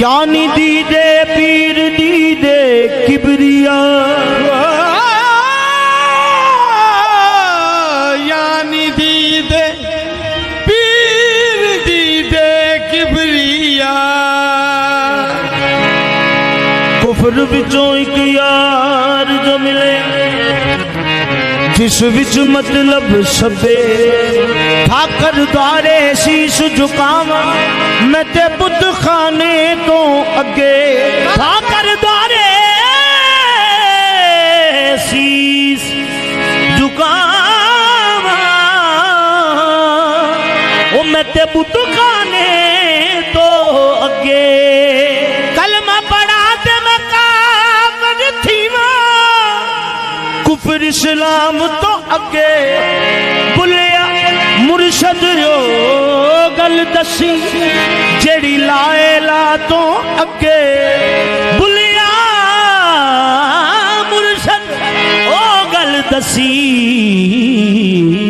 ਯਾਨੀ ਦੀਦੇ ਪੀਰ ਦੀਦੇ ਕਿਬਰੀਆ ਯਾਨੀ ਦੀਦੇ ਪੀਰ ਦੀਦੇ ਕਿਬਰੀਆ ਕੁਫਰ ਵਿੱਚੋਂ ਇੱਕ ਯਾਰ ਜੋ ਮਿਲੇ ਜਿਸ ਵਿੱਚ ਮਤਲਬ ਸਭੇ ਠਾਕਰ ਦੁਆਰੇ ਸੀਸ ਝੁਕਾਵਾਂ, ਮੈਂ ਤੇ ਬੁੱਧ ਖਾਨੇ ਤੋਂ ਅੱਗੇ। ਠਾਕਰ ਦੁਆਰੇ ਸੀਸ ਝੁਕਾਵਾਂ, ਉਹ ਮੈਂ ਤੇ ਬੁੱਧ ਖਾਨੇ ਤੋਂ ਅੱਗੇ। ਕਲਮਾ ਪੜਾ ਤੇ ਮਕਾਮ ਥੀਵਾ, ਕੁਫਰ ਇਸਲਾਮ ਤੋਂ ਅੱਗੇ। ਬੁਲਿਆ ਮੁਰਸ਼ਦ ਜੋ ਗੱਲ ਦੱਸੀ ਜਿਹੜੀ ਲਾਇਲਾ ਤੋਂ ਅੱਗੇ ਬੁਲਿਆ ਮੁਰਸ਼ਦ ਉਹ ਗੱਲ ਦੱਸੀ ਜਿਹੜੀ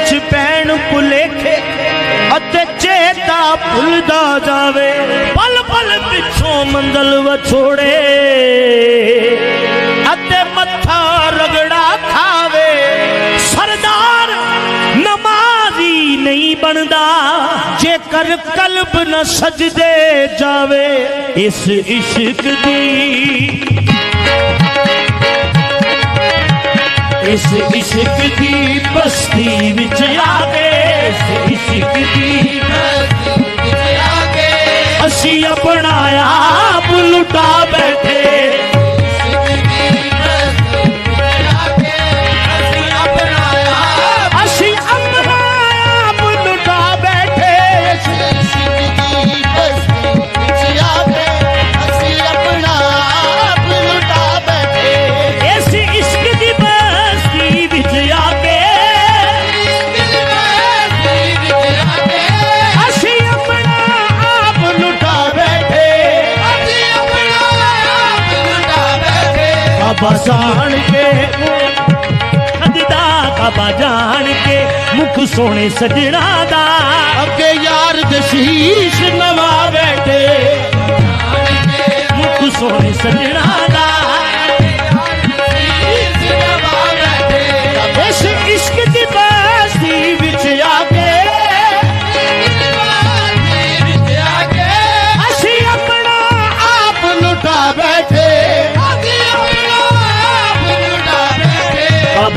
ਵਿੱਚ ਪੈਣ ਭੁਲੇਖੇ ਅਤੇ ਚੇਤਾ ਭੁੱਲਦਾ ਜਾਵੇ। ਪਲ ਪਲ ਪਿੱਛੋਂ ਮੰਜ਼ਲ ਵਛੋੜੇ ਅਤੇ ਮੱਥਾ ਰਗੜਾ ਖਾਵੇ। ਸਰਦਾਰ ਨਮਾਜ਼ੀ ਨਹੀਂ ਬਣਦਾ, ਜੇਕਰ ਕਲਬ ਨਾ ਸਜਦੇ ਜਾਵੇ। ਇਸ ਇਸ਼ਕ ਦੀ ਇਸ ਇਸ਼ਕ ਦੀ ਬਸਤੀ ਵਿੱਚ ਆ ਕੇ, ਇਸ ਇਸ਼ਕ ਦੀ ਅਸੀਂ ਆਪਣਾ ਆਪ ਲੁਟਾ ਬੈਠੇ। ਕਾਬਾ ਜਾਣ ਕੇ ਖਦਦਾ ਕਾਬਾ ਜਾਣ ਕੇ ਮੁਖ ਸੋਹਣੇ ਸਜਣਾ ਦਾ ਅੱਗੇ ਯਾਰ ਦੇ ਸ਼ੀਸ਼ ਨਵਾ ਬੈਠੇ ਮੁਖ ਸੋਹਣੇ ਸਜਣਾ ਦਾ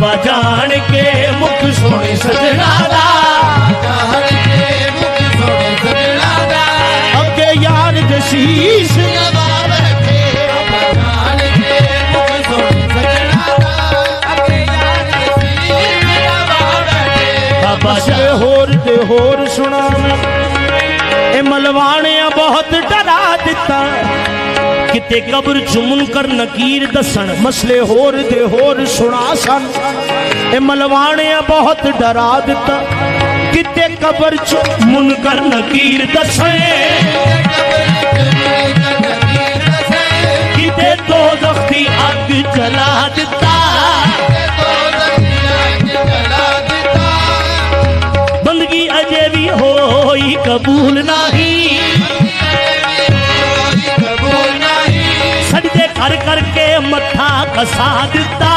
ਕਾਬਾ ਜਾਣ ਕੇ ਮੁਖ ਸੋਹਣੇ ਸਜਣਾ ਦਾ। ਅੱਗੇ ਯਾਰ ਦੇ ਸ਼ੀਸ਼ ਬਾਬਾ ਜੀ, ਹੋਰ ਤੇ ਹੋਰ ਸੁਣਾਵੇਂ ਇਹ ਮਲਵਾਣਿਆਂ ਬਹੁਤ ਡਰਾ ਦਿੱਤਾ। ਕਿਤੇ ਕਬਰ ਚ ਮੁਨਕਰ ਨਕੀਰ ਦੱਸਣ, ਮਸਲੇ ਹੋਰ ਤੇ ਹੋਰ ਸੁਣਾ ਸਨ। ਇਹ ਮਲਵਾਣਿਆਂ ਬਹੁਤ ਡਰਾ ਦਿੱਤਾ। ਕਿਤੇ ਕਬਰ ਚ ਮੁਨਕਰ ਨਕੀਰ ਦੱਸਣ। ਕਿਤੇ ਦੋ ਦੀ ਅੱਗ ਜਲਾ ਦਿੱਤਾ। ਹੋਈ ਕਬੂਲ ਨਹੀਂ। ਸਜਦੇ ਕਰ ਕਰਕੇ ਮੱਥਾ ਕਸਾ ਦਿੱਤਾ।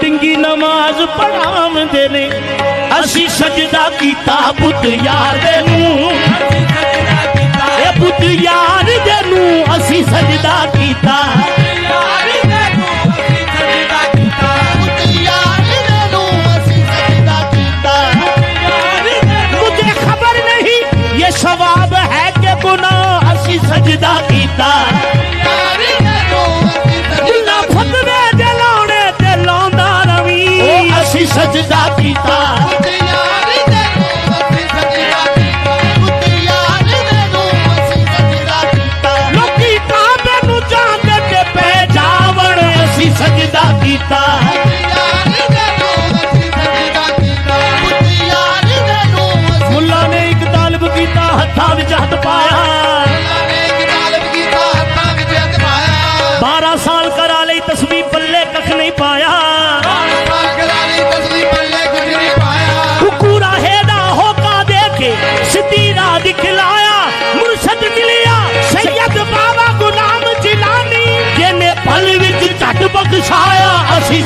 ڈنگی نماز پڑھام دینے۔ اسی سجدہ کیتا بت یار دینوں اے بت یار دینوں اسی سجدہ کیتا۔ مجھے خبر نہیں، یہ ثواب ہے کہ گناہ، اسی سجدہ کیتا۔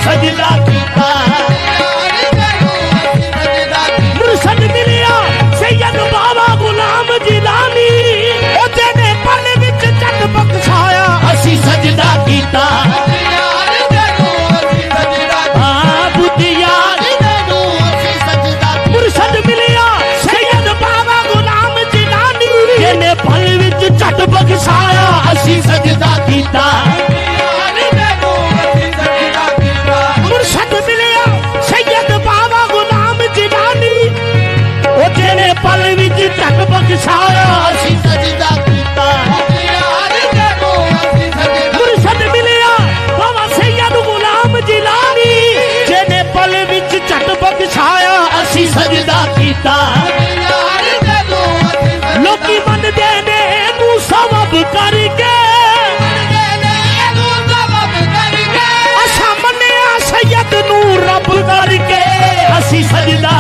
ಸಜಿಲಾದ Sa.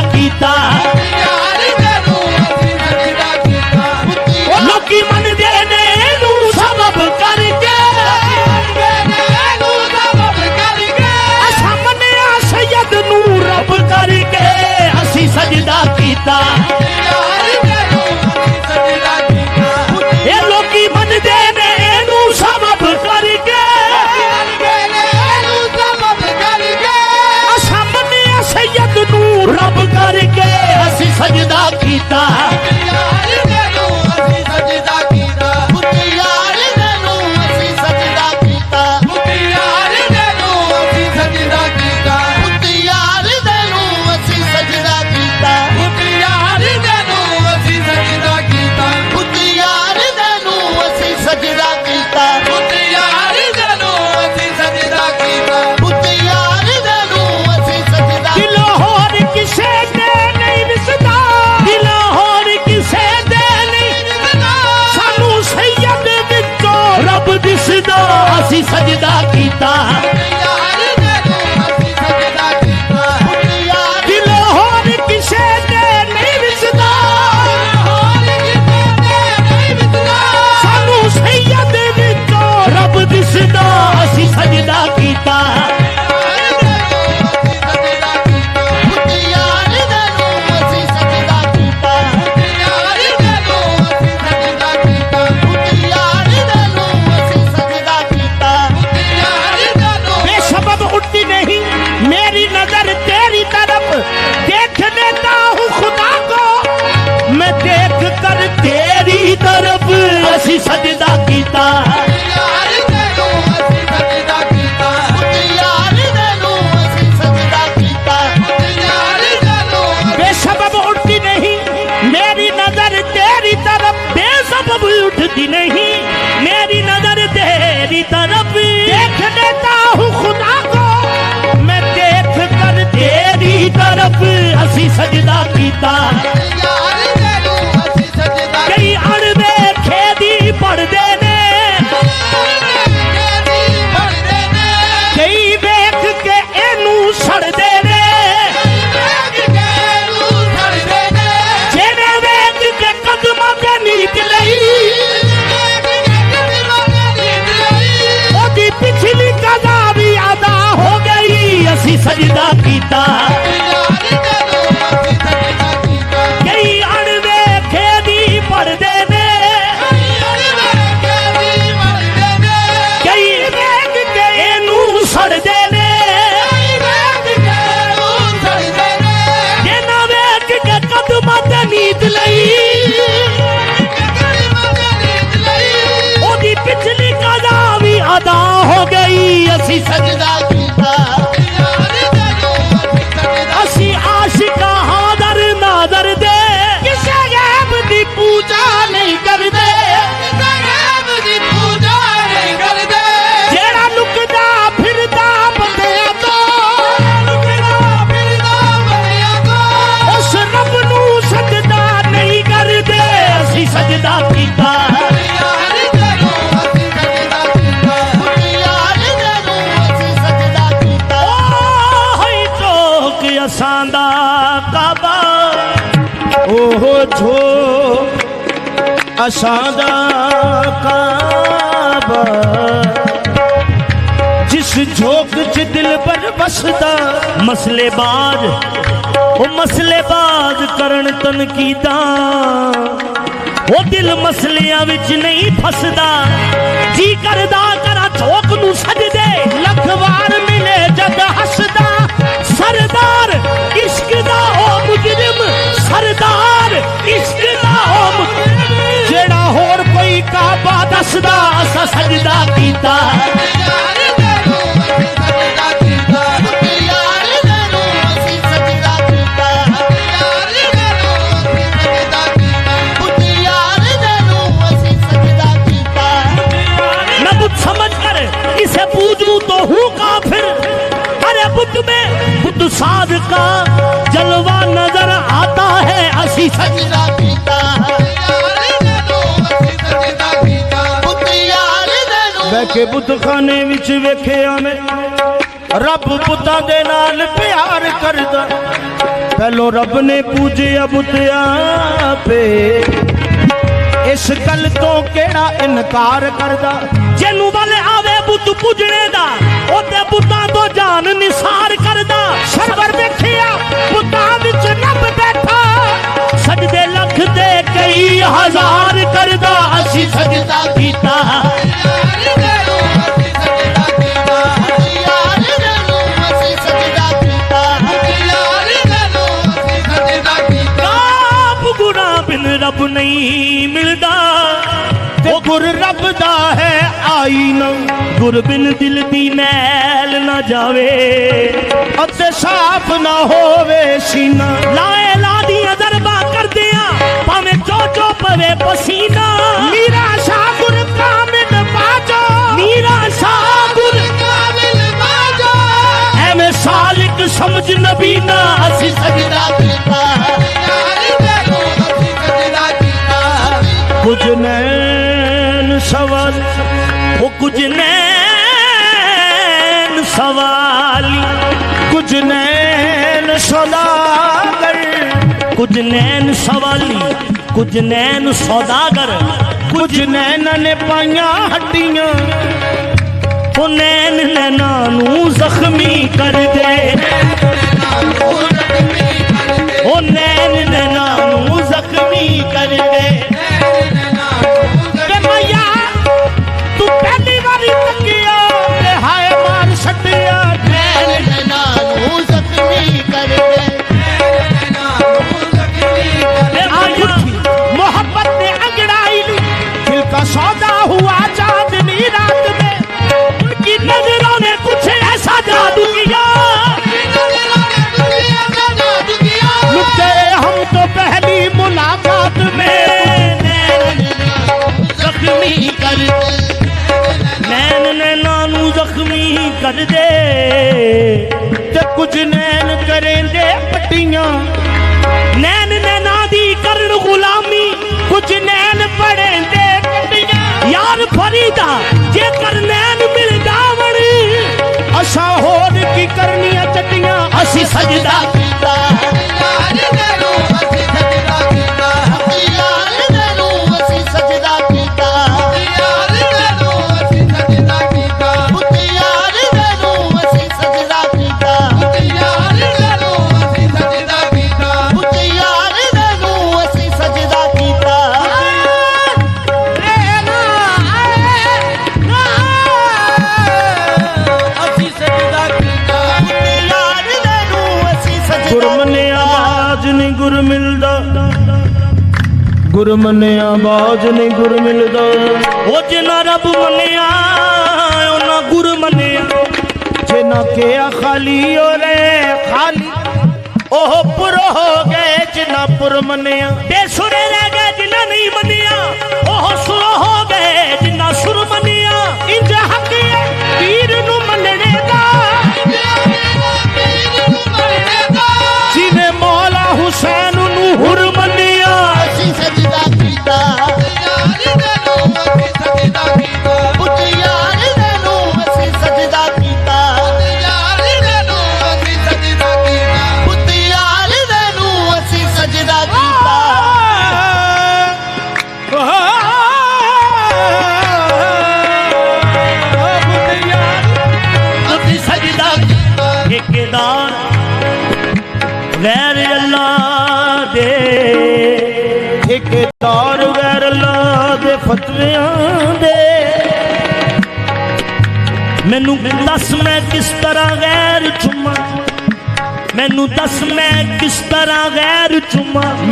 سجدہ کیتا بے سبب اٹھتی نہیں میری نظر تیری طرف بے سبب اٹھتی نہیں میری نظر تیری طرف دیکھ لیتا ہوں خدا کو میں دیکھ کر تیری طرف ہنسی سجدہ کیتا ਅਸਾਂ ਦਾ ਕਾਬਾ। ਉਹ ਝੋਕ ਅਸਾਂ ਦਾ ਕਾਬਾ। ਜਿਸ ਝੋਕ ਚ ਦਿਲ ਪਰ ਵਸਦਾ ਮਸਲੇ ਬਾਜ, ਉਹ ਮਸਲੇ ਬਾਜ ਕਰਨ ਤਨਕੀਦਾਂ ਉਹ ਦਿਲ ਮਸਲਿਆਂ ਵਿੱਚ ਨਹੀਂ ਫਸਦਾ, ਜੀ ਕਰਦਾ ਕਰਾਂ ਝੋਕ ਨੂੰ ਸਜਦੇ, ਲੱਖ ਵਾਰ ਮਿਲੇ ਜਦ ਸਰਦਾਰ, ਇਸ਼ਕ ਦਾ ਉਹ ਮੁਜਰਮ ਸਰਦਾਰ, ਇਸ਼ਕ ਦਾ ਉਹ ਜਿਹੜਾ ਹੋਰ ਕੋਈ ਕਾਬਾ ਦੱਸਦਾ, ਅਸਾਂ ਸਜਦਾ ਕੀਤਾ। बुद्ध साध का जलवा नजर आता है असी सच ਸਜਦਾ ਕੀਤਾ ਯਾਰ ਤੈਨੂੰ ਅਸੀਂ ਸਜਦਾ ਕੀਤਾ ਪੁੱਤ ਯਾਰ ਤੈਨੂੰ ਬਹਿ ਕੇ ਬੁੱਤਖਾਨੇ ਵਿੱਚ ਵੇਖਿਆ ਮੈਂ ਰੱਬ ਪੁੱਤਾਂ ਦੇ ਨਾਲ ਪਿਆਰ ਕਰਦਾ ਪਹਿਲੋ ਰੱਬ ਨੇ ਪੂਜਿਆ ਬੁੱਤਿਆ ਪੇ ਇਸ ਗੱਲ ਤੋਂ ਕਿਹੜਾ ਇਨਕਾਰ ਕਰਦਾ ਜਿਹਨੂੰ ਵੱਲ ਆਵੇ ਬੁੱਤ ਦਾ, ਉਹਦੇ ਬੁੱਤਾਂ ਤੋਂ ਜਾਨ ਨਿਸਾਰ ਕਰਦਾ। ਸਰਵਰ ਵੇਖਿਆ ਬੁੱਤਾਂ ਵਿੱਚ ਰੱਬ ਬੈਠਾ। ਸਜਦੇ ਲੱਖ ਤੇ ਕਈ ਹਜ਼ਾਰ ਕਰਦਾ, ਅਸੀਂ ਸਜਦਾ ਕੀਤਾ। ਰੱਬ ਨਹੀਂ ਮਿਲਦਾ। ਤੇ ਗੁਰ ਰੱਬ ਦਾ ਹੈ ਆਈਨਾ ਗੁਰ ਬਿਨ ਦਿਲ ਦੀ ਮੈਲ ਨਾ ਜਾਵੇ ਅਤੇ ਸਾਫ਼ ਨਾ ਹੋਵੇ ਸੀਨਾ ਲਾਏ ਲਾ ਦੀਆਂ ਦਰਬਾ ਕਰਦਿਆਂ ਭਾਵੇਂ ਚੋ ਚੋ ਪਵੇ ਪਸੀਨਾ ਮੀਰਾ ਸ਼ਾਹ ਗੁਰ ਕਾਮਿਲ ਬਾਜੋ ਮੀਰਾ ਸ਼ਾਹ ਗੁਰ ਕਾਬਿਲ ਬਾਜੋ ਐਵੇਂ ਸਾਲਿਕ ਸਮਝ ਨਬੀ ਨਾ ਅਸੀਂ ਸਜਦਾ ਕੀਤਾ ਯਾਰ ਤੈਨੂੰ ਅਸੀਂ ਸਜਦਾ ਕੀਤਾ ਕੁਝ ਨੈਣ ਸਵਾਲੀ, ਕੁਝ ਨੈਣ ਸੌਦਾਗਰ, ਕੁਝ ਨੈਣਾਂ ਨੇ ਪਾਈਆਂ ਹੱਡੀਆਂ। ਉਹ ਨੈਣ ਨੈਣਾਂ ਨੂੰ ਜ਼ਖਮੀ ਕਰ ਕੁਝ ਨੈਣ ਕਰੇਂਦੇ ਪੱਟੀਆਂ। ਨੈਣ ਨੈਣਾਂ ਦੀ ਕਰਨ ਗੁਲਾਮੀ, ਕੁਝ ਨੈਣ ਪੜੇਂਦੇ ਕੱਟੀਆਂ ਯਾਰ ਫਰੀਦਾ, ਜੇਕਰ ਨੈਣ ਮਿਲ ਜਾਵਣ, ਅਸਾਂ ਹੋਰ ਕੀ ਕਰਨੀਆਂ ਚੱਟੀਆਂ, ਅਸੀਂ ਸਜਦਾ ਗੁਰ ਮਿਲਦਾ। ਉਹ ਜਿਨਾ ਰੱਬ ਮੰਨਿਆ ਉਹਨਾਂ ਗੁਰ ਮੰਨਿਆ। ਕਿਆ ਖਾਲੀ ਓਰੇ ਖਾਲੀ ਉਹ ਪੁਰ ਹੋ ਗਏ ਜਿਨ੍ਹਾਂ ਪੁਰ ਮੰਨਿਆ। ਬੇਸੁਰੇ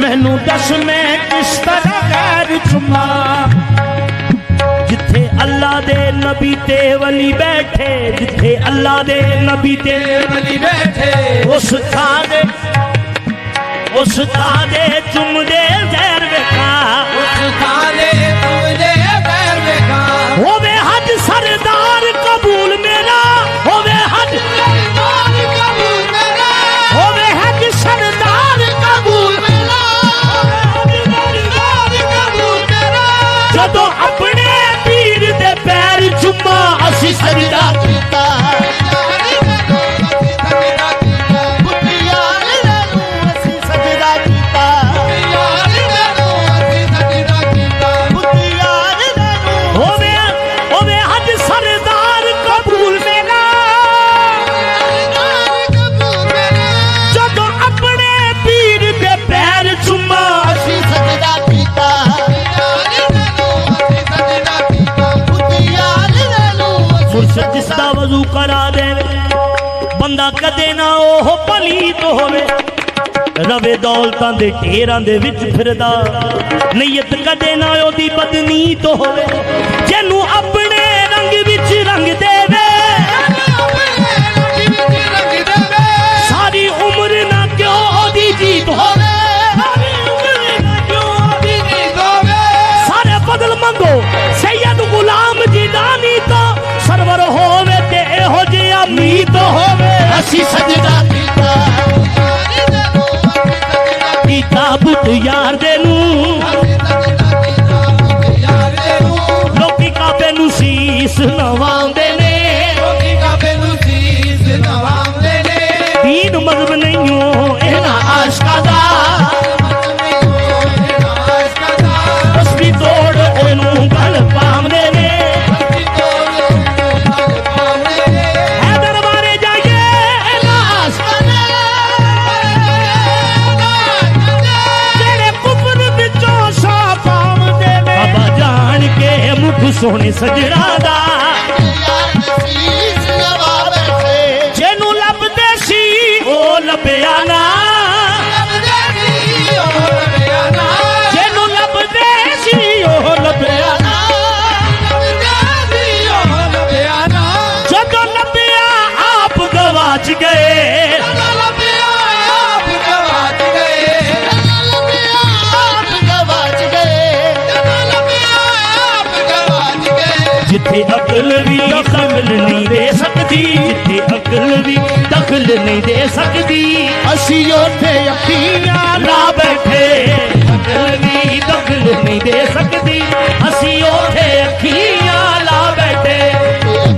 ਮੈਨੂੰ ਦੱਸ ਮੈਂ ਕਿਸ ਤਰ੍ਹਾਂ ਗੈਰ ਚੁੰਮਾ ਜਿੱਥੇ ਅੱਲਾ ਦੇ ਨਬੀ ਤੇ ਵਲੀ ਬੈਠੇ, ਜਿੱਥੇ ਅੱਲਾ ਦੇ ਨਬੀ ਤੇ ਵਲੀ ਬੈਠੇ, ਉਸ ਥਾਂ ਦੇ, ਉਸ ਥਾਂ ਦੇ ਚੁੰਮਦੇ ਜ਼ਹਿਰ ਵੇਖਾ। ਹੋਵੇ ਚੁੰਮਾ ਅਸੀਂ ਬੰਦਾ ਕਦੇ ਨਾ ਉਹ ਪਲੀਤ ਹੋਵੇ। ਰਵੇ ਦੌਲਤਾਂ ਦੇ ਢੇਰਾਂ ਦੇ ਵਿੱਚ ਫਿਰਦਾ। ਨੀਅਤ ਕਦੇ ਨਾ ਉਹਦੀ ਬਦਨੀਤ ਹੋਵੇ। ਜਿਹਨੂੰ ਅਸੀਂ ਸਜਦਾ ਕੀਤਾ। ਕੀਤਾ ਬੁੱਤ ਯਾਰ ਦੇ ਨੂੰ। ਲੋਕੀ ਕਾਬੇ ਨੂੰ ਸੀਸ ਨਵਾਉਂਦੇ ਮੁਖ ਜਿੱਥੇ ਅਕਲ ਵੀ ਦਖਲ ਨਹੀਂ ਦੇ ਸਕਦੀ ਜਿੱਥੇ ਅਕਲ ਵੀ ਦਖਲ ਨਹੀਂ ਦੇ ਸਕਦੀ। ਅਸੀਂ ਉੱਥੇ ਅੱਖੀਆਂ ਲਾ ਬੈਠੇ ਅਕਲ ਵੀ ਦਖਲ ਨਹੀਂ ਦੇ ਸਕਦੀ। ਅਸੀਂ ਉਥੇ ਅੱਖੀਆਂ ਲਾ ਬੈਠੇ।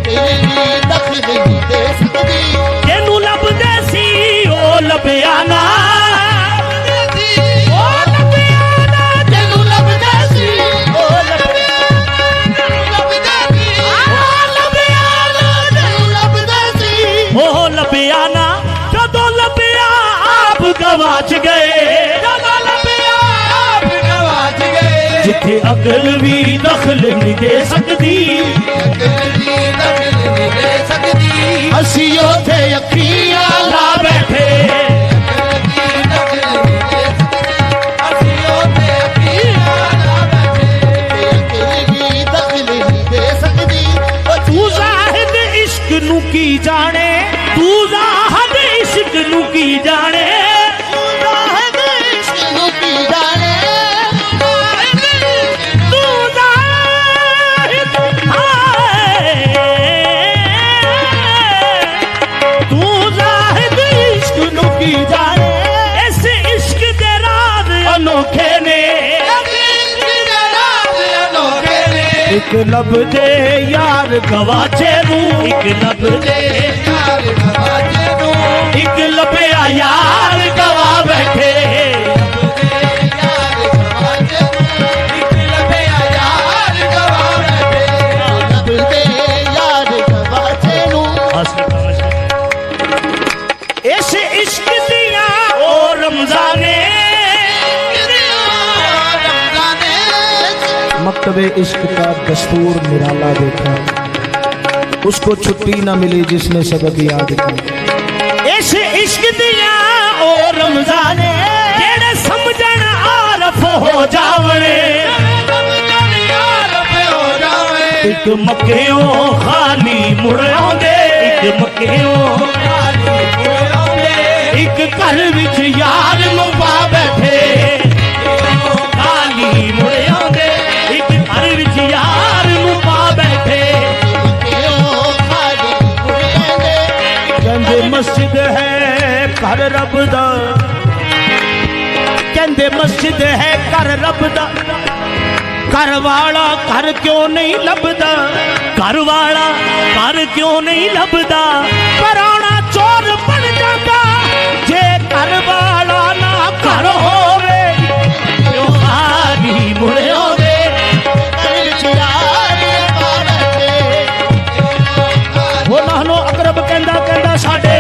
ਤੇਰੀ ਦਖਲ ਨਹੀਂ ਦੇ ਸਕਦੀ। ਅਕਲ ਵੀ ਦਖਲ ਨਹੀਂ ਦੇ ਸਕਦੀ। ਅਸੀਂ ਉੱਥੇ ਅੱਖੀਆਂ ਲਾ ਬੈਠੇ ਇੱਕ ਲੱਭਦੇ ਯਾਰ ਗਵਾਚੇ ਨੂੰ ਇੱਕ ਲੱਭਦੇ ਯਾਰ ਨਵਾਜੇ ਨੂੰ मकतब इश्क का दस्तूर निराला देखा उसको छुट्टी न मिली जिसने सबक याद किया ਇਸ ਇਸ਼ਕ ਦੀਆਂ ਉਹ ਰਮਜ਼ਾਨੇ ਜਿਹੜੇ ਸਮਝਣ ਆਰਫ ਹੋ ਜਾਵਣੇ ਇੱਕ ਮੱਕਿਓਂ ਖਾਲੀ ਮੁੜ ਆਉਂਦੇ ਇੱਕ ਮੱਕਿਓਂ ਇੱਕ ਘਰ ਵਿੱਚ ਯਾਰ ਨੂੰ ਪਾ ਬੈਠੇ ਖਾਲੀ ਮੁੜ ਆਉਂਦੇ ਮਸਜਿਦ ਹੈ ਘਰ ਰੱਬ ਦਾ। ਕਹਿੰਦੇ ਮਸਜਿਦ ਹੈ ਘਰ ਰੱਬ ਦਾ। ਘਰ ਵਾਲਾ ਘਰ ਕਿਉਂ ਨਹੀਂ ਲੱਭਦਾ? ਘਰ ਵਾਲਾ ਘਰ ਕਿਉਂ ਨਹੀਂ ਲੱਭਦਾ? ਪਰਾਣਾ ਚੋਰ ਬਣ ਜਾਂਦਾ। ਜੇ ਘਰ ਵਾਲਾ ਨਾ ਘਰ ਹੋਵੇ, ਕਿਉਂ ਖਾਲੀ ਮੁੜ ਆਉਂਦੇ? ਉਹ ਅਕਰਬ ਕਹਿੰਦਾ ਕਹਿੰਦਾ ਸਾਡੇ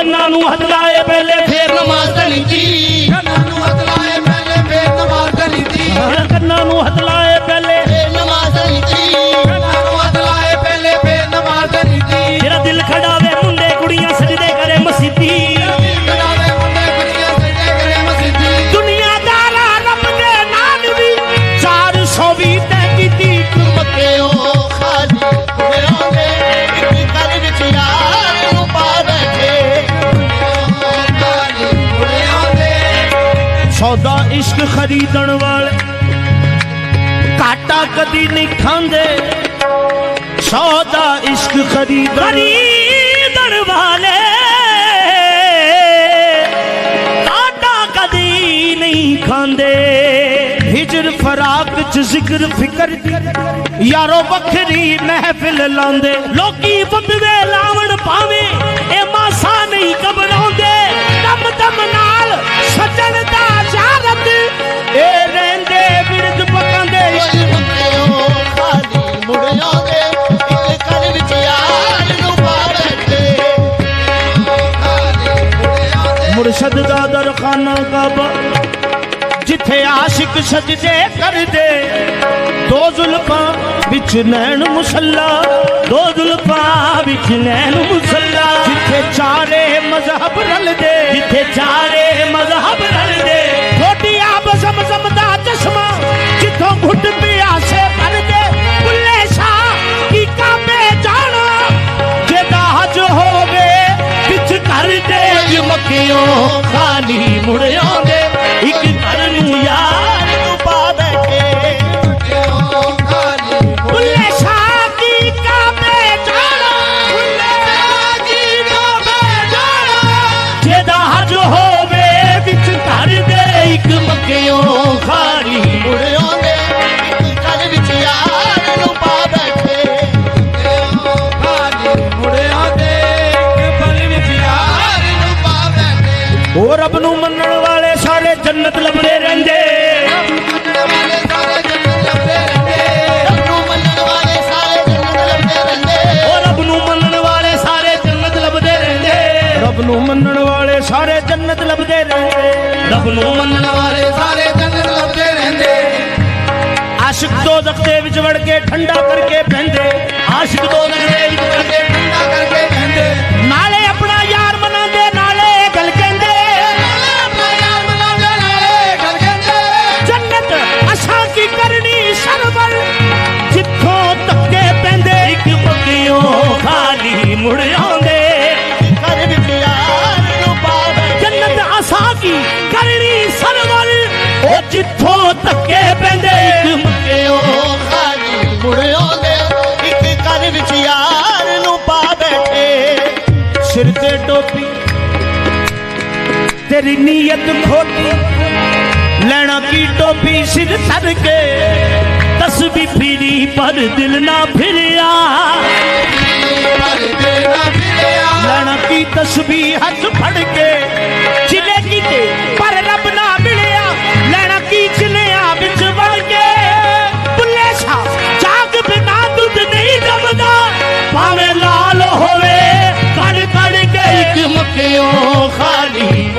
ਕੰਨਾਂ ਨੂੰ ਹੱਥ ਲਾਏ ਪਹਿਲੇ ਫੇਰ ਨਮਾਜ਼ ਤਾਂ ਨੀਤੀ ਕੰਨਾਂ ਸੌਦਾ ਇਸ਼ਕ ਖਰੀਦਣ ਵਾਲੇ। ਘਾਟਾ ਕਦੀ ਨਹੀਂ ਖਾਂਦੇ। ਸੌਦਾ ਇਸ਼ਕ ਖਰੀਦਣ ਖਰੀਦਣ ਵਾਲੇ। ਘਾਟਾ ਕਦੀ ਨਹੀਂ ਖਾਂਦੇ। ਹਿਜਰ ਫਰਾਕ ਚ ਜ਼ਿਕਰ ਫਿਕਰ। ਦੀ ਯਾਰੋ ਵੱਖਰੀ ਮਹਿਫਿਲ ਲਾਉਂਦੇ। ਲੋਕੀ ਮੁਰਸ਼ਦ ਦਾ ਦਰਖਾਨਾ ਕਾਬਾ, ਜਿੱਥੇ ਆਸ਼ਿਕ ਸਜਦੇ ਕਰਦੇ। ਦੋ ਜ਼ੁਲਫਾਂ ਵਿੱਚ ਨੈਣ ਮੁਸੱਲਾ, ਦੋ ਜ਼ੁਲਫਾਂ ਵਿੱਚ ਨੈਣ ਮੁਸੱਲਾ। ਜਿੱਥੇ ਚਾਰੇ ਮਜ਼ਹਬ ਰਲਦੇ, ਜਿੱਥੇ ਚਾਰੇ ਮਜ਼ਹਬ ਰਲਦੇ। ਘਰ ਦੇ ਖਾਲੀ ਮੁੜ ਆਉਂਦੇ। ਇੱਕ ਘਰ ਨੂੰ ਸਾਰੇ ਜੰਨਤ ਲੱਭਦੇ ਰਹਿੰਦੇ। ਰੱਬ ਨੂੰ ਮੰਨਣ ਵਾਲੇ ਸਾਰੇ ਜੰਨਤ ਲੱਭਦੇ ਰਹਿੰਦੇ। ਰੱਬ ਨੂੰ ਮੰਨਣ ਵਾਲੇ ਸਾਰੇ ਜੰਨਤ ਲੱਭਦੇ ਰਹਿੰਦੇ। ਰੱਬ ਨੂੰ ਮੰਨਣ ਵਾਲੇ ਸਾਰੇ ਜੰਨਤ ਲੱਭਦੇ ਰਹਿੰਦੇ। ਆਸ਼ਿਕ ਦੋਜ਼ਖ ਦੇ ਵਿੱਚ ਵੜ ਕੇ ਠੰਡਾ ਕਰਕੇ ਬਹਿੰਦੇ। ਆਸ਼ਿਕ ਦੋਜ਼ਖ ਦੇ ਵਿੱਚ ਵੜ ਕੇ ਤੇਰੀ ਨੀਅਤ ਖੋਟੀ, ਲੈਣਾ ਕੀ ਟੋਪੀ ਸਿਰ ਧਰ ਕੇ ਤਸਬੀ ਫਿਰੀ ਪਰ ਦਿਲ ਨਾ ਫਿਰਿਆ। ਲੈਣਾ ਕੀ ਤਸਬੀ ਹੱਥ ਫੜ ਕੇ ਚਿਲੇ ਕੀਤੇ ਪਰ ਰੱਬ ਨਾ ਮਿਲਿਆ। ਲੈਣਾ ਕੀ ਚਿਲਿਆ ਵਿੱਚ ਵੜ ਕੇ ਬੁੱਲੇ ਸ਼ਾ ਜਾਗ ਬਿਨਾ ਦੁੱਧ ਨਹੀਂ ਜਮਦਾ ਭਾਵੇਂ ਲਾਲ ਹੋਵੇ ਕੜ ਕੜ ਕੇ ਇੱਕ ਮੱਕਿਓ ਖਾਲੀ।